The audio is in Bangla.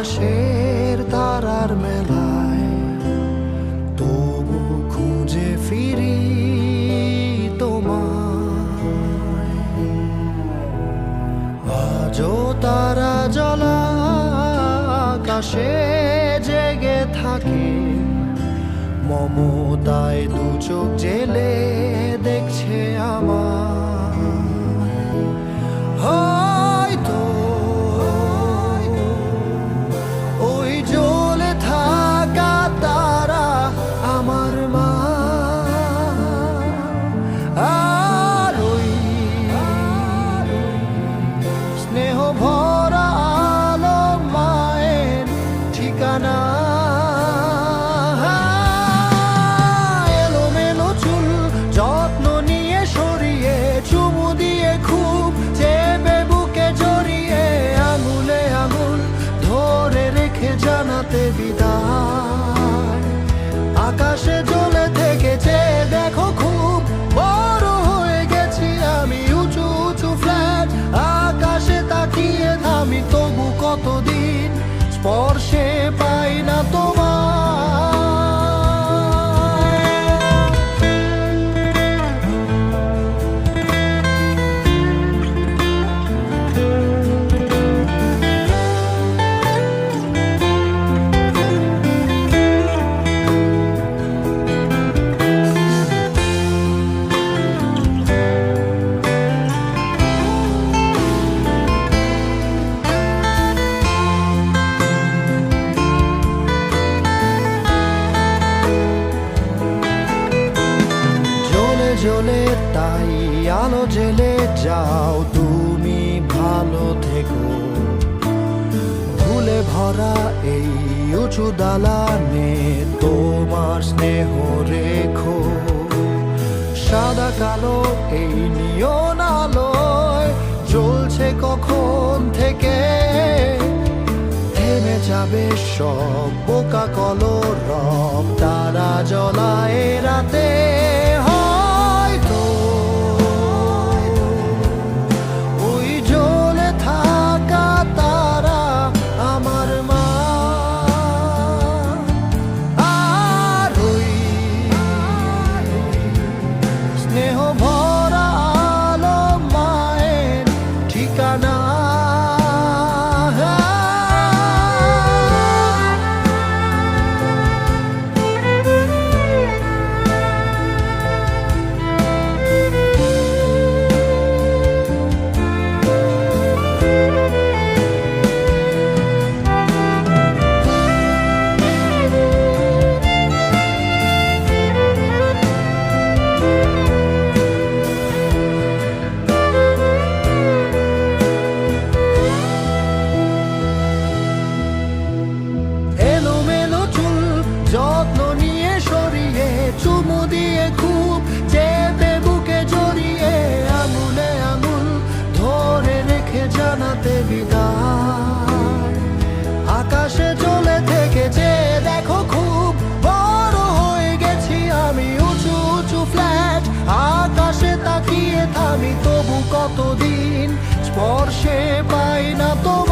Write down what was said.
আকাশের তারার মেলায় তবু খুঁজে ফিরি তোমায়। তারা জলা আকাশে জেগে থাকে, মমতায় দু চোখ জেলে আমাকে জানাতে বিদায়? জ্বলে তাই আলো জেলে যাও, তুমি ভালো থেকো। ভুলে ভরা এই উঁচু দালানে তোমার স্নেহ রেখো। সাদা কালো এই নিয়ন আলোয় চলছে কখন থেকে? থেমে যাবে সব বোকা কলো রব তারা জলায় রাতে। আমি তবু কতদিন স্পর্শে পাই না তবু